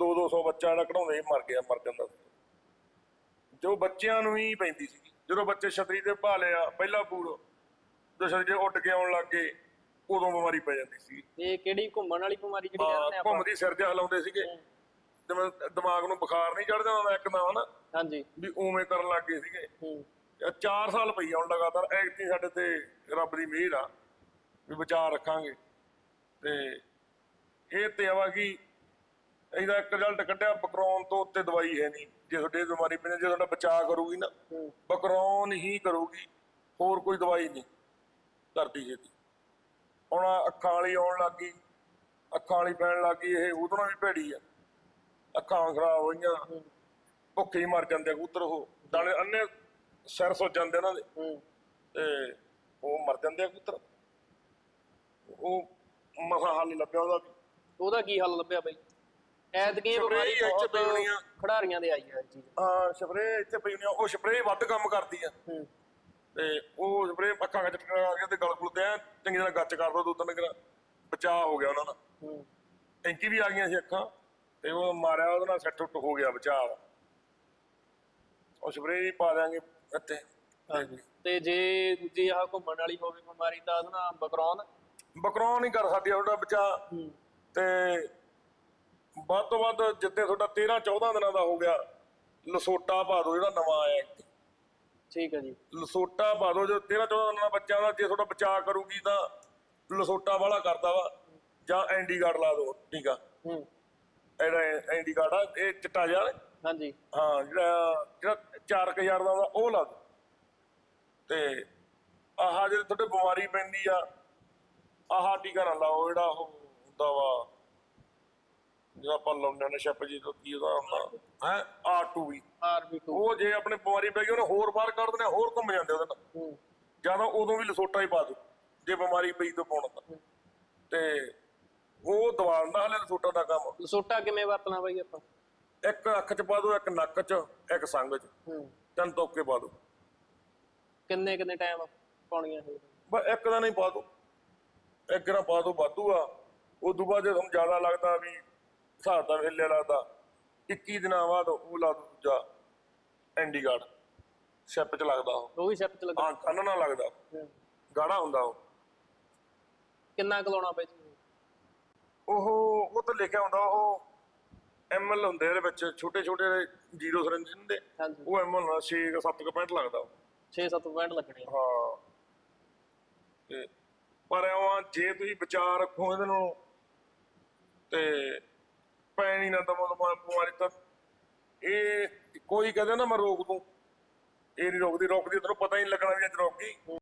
2-200 ਬੱਚਾ ਜਿਹੜਾ ਕਢਾਉਂਦੇ ਸੀ ਮਰ ਗਿਆ ਮਰ ਜਾਂਦਾ ਸੀ। ਜੋ ਬੱਚਿਆਂ ਨੂੰ ਹੀ ਪੈਂਦੀ ਸੀ। ਜਦੋਂ ਬੱਚੇ ਛਤਰੀ ਤੇ ਭਾ ਲਿਆ ਪਹਿਲਾ ਬੂਰ ਜਦੋਂ ਛਤਰੀ ਉੱਡ ਕੇ ਆਉਣ ਲੱਗ ਗਏ ਉਦੋਂ ਬਿਮਾਰੀ ਪੈ ਜਾਂਦੀ ਸੀ। ਇਹ ਕਿਹੜੀ ਘੁੰਮਣ ਵਾਲੀ ਬਿਮਾਰੀ ਜਿਹੜੀ ਕਹਿੰਦੇ ਹਾਂ ਆਪਾਂ ਘੁੰਮਦੀ ਸਿਰ ਜਿਹਾ ਹਿਲਾਉਂਦੇ ਸੀਗੇ। ਜਿਵੇਂ ਦਿਮਾਗ ਨੂੰ ਬੁਖਾਰ ਨਹੀਂ ਚੜ ਜਾਂਦਾ ਇੱਕ ਨਾ ਹਨਾ? ਹਾਂਜੀ। ਵੀ ਉਵੇਂ ਕਰਨ ਲੱਗ ਗਏ ਸੀਗੇ। ਹੂੰ। 4 ਸਾਲ ਪਈ ਹੁਣ ਲਗਾਤਾਰ ਐਕਟੀ ਸਾਡੇ ਤੇ ਰੱਬ ਦੀ ਮਿਹਰ ਆ ਵੀ ਬਚਾ ਰੱਖਾਂਗੇ। ਤੇ ਇਹ ਤੇ ਆਵਾ ਕਿ ਇਹਦਾ ਇੱਕ ਰਿਜ਼ਲਟ ਕੱਢਿਆ ਬਕਰੌਨ ਤੋਂ ਉੱਤੇ ਦਵਾਈ ਹੈ ਨਹੀਂ। ਜੇ ਤੁਹਾਡੇ ਬਿਮਾਰੀ ਪੈਣੀ ਜੇ ਤੁਹਾਡਾ ਬਚਾਅ ਕਰੂਗੀ ਨਾ ਬਕਰੌਨ ਹੀ ਕਰੂਗੀ ਹੋਰ ਕੋਈ ਦਵਾਈ ਨਹੀਂ ਕਰਦੀ ਛੇਤੀ। ਹੁਣ ਅੱਖਾਂ ਵਾਲੀ ਆਉਣ ਲੱਗ ਗਈ ਅੱਖਾਂ ਵਾਲੀ ਪੈਣ ਲੱਗ ਗਈ ਇਹ ਉਹਦੋਂ ਵੀ ਭੈੜੀ ਆ। ਅੱਖਾਂ ਖਰਾਬ ਹੋਈਆਂ ਭੁੱਖੇ ਹੀ ਮਰ ਜਾਂਦੇ ਕਬੂਤਰ ਉਹ। ਦਾਣੇ ਅੰਨੇ ਸਿਰ ਸੁੱਜ ਜਾਂਦੇ ਉਹਨਾਂ ਦੇ। ਤੇ ਉਹ ਮਰ ਜਾਂਦੇ ਕਬੂਤਰ। ਉਹ ਮਸਾ ਹੱਲ ਲੱਭਿਆ ਉਹਦਾ ਵੀ। ਉਹਦਾ ਕੀ ਹੱਲ ਲੱਭਿਆ ਬਈ? ਐਤਕੀ ਇਹ Spray ਬਿਮਾਰੀ ਇੱਥੇ ਬਹੁਤ ਪਈ ਹੋਣੀ ਆ। ਖਿਡਾਰੀਆਂ ਦੇ ਆਈ ਹੈ ਇਹ ਚੀਜ਼। ਹਾਂ ਸਪਰੇਅ ਇੱਥੇ ਪਈ ਹੁੰਦੀ ਆ। ਉਹ ਸਪਰੇਅ ਵੱਧ ਕੰਮ ਕਰਦੀ ਆ। ਹੂੰ। ਤੇ ਉਹ ਸਪਰੇਅ ਅੱਖਾਂ ਵਿੱਚ ਟਕਰਾ ਕੇ ਤੇ ਗਲ ਗੁਲ ਤੇ ਚੰਗੀ ਤਰ੍ਹਾਂ ਗੱਚ ਕਰ ਦੋ ਦੋ ਤਿੰਨ ਕਿਰਾ ਬਚਾਅ ਹੋ ਗਿਆ ਉਹਨਾਂ ਦਾ। ਹੂੰ। ਟੈਂਕੀ ਵੀ ਆ ਗਈਆਂ ਸੀ ਅੱਖਾਂ ਤੇ ਉਹ ਮਾਰਿਆ ਉਹਦੇ ਨਾਲ ਸੈੱਟ ਉੱਟ ਹੋ ਗਿਆ ਬਚਾਅ ਉਹ ਸਪਰੇਅ ਹੀ ਪਾ ਦਿਆਂਗੇ ਇੱਥੇ। ਹਾਂਜੀ। ਤੇ ਜੇ ਦੂਜੀ ਆਹ ਘੁੰਮਣ ਵਾਲੀ ਹੋਵੇ ਬਿਮਾਰੀ ਤਾਂ ਉਹਦਾ ਨਾਮ ਬਕਰੌਨ। ਬਕਰੌਨ ਨਹੀਂ ਕਰ ਸਕਦੀ ਤੁਹਾਡਾ ਬਚਾਅ। ਤੇ ਵੱਧ ਤੋਂ ਵੱਧ ਜਿੱਤੇ ਤੁਹਾਡਾ 13 14 ਦਿਨਾਂ ਦਾ ਹੋ ਗਿਆ ਲਸੋਟਾ ਪਾ ਦਿਓ ਜਿਹੜਾ ਨਵਾਂ ਆਇਆ ਠੀਕ ਹੈ ਜੀ। ਲਸੋਟਾ ਪਾ ਦਿਓ ਜੋ 13 14 ਦਿਨਾਂ ਦਾ ਬੱਚਾ ਦਾ ਜੇ ਤੁਹਾਡਾ ਬਚਾਅ ਕਰੂਗੀ ਤਾਂ ਲਸੋਟਾ ਵਾਲਾ ਕਰਦਾ ਵਾ ਜਾਂ ਐਂਡੀ ਗਾਰਡ ਲਾ ਦਿਓ ਠੀਕ ਆ। ਹੂੰ। ਇਹਦਾ ਐਂਡੀ ਗਾਰਡ ਆ ਇਹ ਚਿੱਟਾ ਜਿਹਾ ਨਾ, ਹਾਂਜੀ। ਹਾਂ ਜਿਹੜਾ ਜਿਹੜਾ 4000 ਦਾ ਆਉਂਦਾ ਉਹ ਲਾ ਦਿਓ। ਤੇ ਆਹ ਜਿਹੜੇ ਤੁਹਾਡੇ ਬਿਮਾਰੀ ਪੈਂਦੀ ਆ ਆਹ ਟੀਕਾ ਨਾ ਲਾਓ ਜਿਹੜਾ ਉਹ ਜਿਹੜਾ ਆਪਾਂ ਲਾਉਂਦੇ ਨੇ ਸ਼ੱਪ ਜੀ ਤੋਂ ਕੀ ਉਹਦਾ ਹੁੰਦਾ ਹੈ R2 ਵੀ ਆਰਬੀ2 ਉਹ ਜੇ ਆਪਣੇ ਬਿਮਾਰੀ ਪੈ ਗਈ ਉਹਨੇ ਹੋਰ ਬਾਹਰ ਕੱਢ ਦੇਣਾ ਹੋਰ ਘੁੰਮ ਜਾਂਦੇ ਉਹਦੇ ਨਾਲ। ਜਾਂ ਉਦੋਂ ਵੀ ਲਸੋਟਾ ਹੀ ਪਾ ਦੋ ਜੇ ਬਿਮਾਰੀ ਪਈ ਤੋਂ ਪਾਉਣਾ ਤਾਂ ਤੇ ਉਹ ਦਵਾ ਦਿੰਦਾ ਹਲੇ ਲਸੋਟਾ ਦਾ ਕੰਮ। ਲਸੋਟਾ ਕਿਵੇਂ ਵਰਤਣਾ ਬਈ ਆਪਾਂ? ਇੱਕ ਅੱਖ 'ਚ ਪਾ ਦੋ ਇੱਕ ਨੱਕ 'ਚ ਇੱਕ ਸੰਗ 'ਚ। ਤਿੰਨ ਤੋਕੇ ਪਾ ਦੋ ਕਿੰਨੇ ਕਿੰਨੇ ਟਾਈਮ ਪਾਉਣੀਆਂ ਇਹ ਬਸ ਇੱਕ ਦਾ ਨਹੀਂ ਪਾ ਦੋ ਇੱਕ ਨਾ ਪਾ ਦੋ ਵਾਧੂ ਆ। ਉਦੋਂ ਬਾਅਦ ਜੇ ਤੁਹਾਨੂੰ ਜ਼ਿਆਦਾ ਲੱਗਦਾ ਵੀ ਹਿਸਾਬ ਦਾ ਹਿੱਲਿਆ ਲੱਗਦਾ। 21 ਦਿਨਾਂ ਬਾਅਦ ਉਹ ਲਾ ਦੂਜਾ ਐਂਡੀ ਗਾਰਡ ਸ਼ਿਪ 'ਚ ਲੱਗਦਾ ਉਹ। ਉਹ ਵੀ ਸ਼ਿਪ ਚ ਲੱਗਾ ਹਾਂ ਕੰਨ ਨਾਲ ਲੱਗਦਾ। ਗਾੜਾ ਹੁੰਦਾ ਉਹ। ਕਿੰਨਾ ਕੁ ਲਾਉਣਾ ਪਏ ਜੀ ਉਹ ਉਹ ਤਾਂ ਲਿਖਿਆ ਹੁੰਦਾ ਉਹ ਐਮਐਲ ਹੁੰਦੇ ਇਹਦੇ ਵਿੱਚ ਛੋਟੇ ਛੋਟੇ ਜ਼ੀਰੋ ਸਿਰੰਜ ਹੁੰਦੇ। ਉਹ ਐਮਐਲ ਨਾਲ 6 7 ਕੁ ਪੈਂਟ ਲੱਗਦਾ ਉਹ। 6-7 ਪੁਆਇੰਟ ਲੱਗਣੇ। ਹਾਂ। ਤੇ ਪਰ ਐਵਾਂ ਜੇ ਤੁਸੀਂ ਵਿਚਾਰ ਰੱਖੋ ਇਹਦੇ ਨੂੰ ਤੇ ਪੈਣੀ ਨਾ ਦਮੋ ਦਮੋ ਬਿਮਾਰੀ ਤਾਂ। ਇਹ ਕੋਈ ਕਹਦੇ ਨਾ ਮੈਂ ਰੋਕ ਦੂੰ। ਇਹ ਨਹੀਂ ਰੋਕਦੀ ਰੋਕਦੀ, ਤੈਨੂੰ ਪਤਾ ਹੀ ਨਹੀਂ ਲੱਗਣਾ ਵੀ ਅੱਜ ਰੋਕ। ਗਈ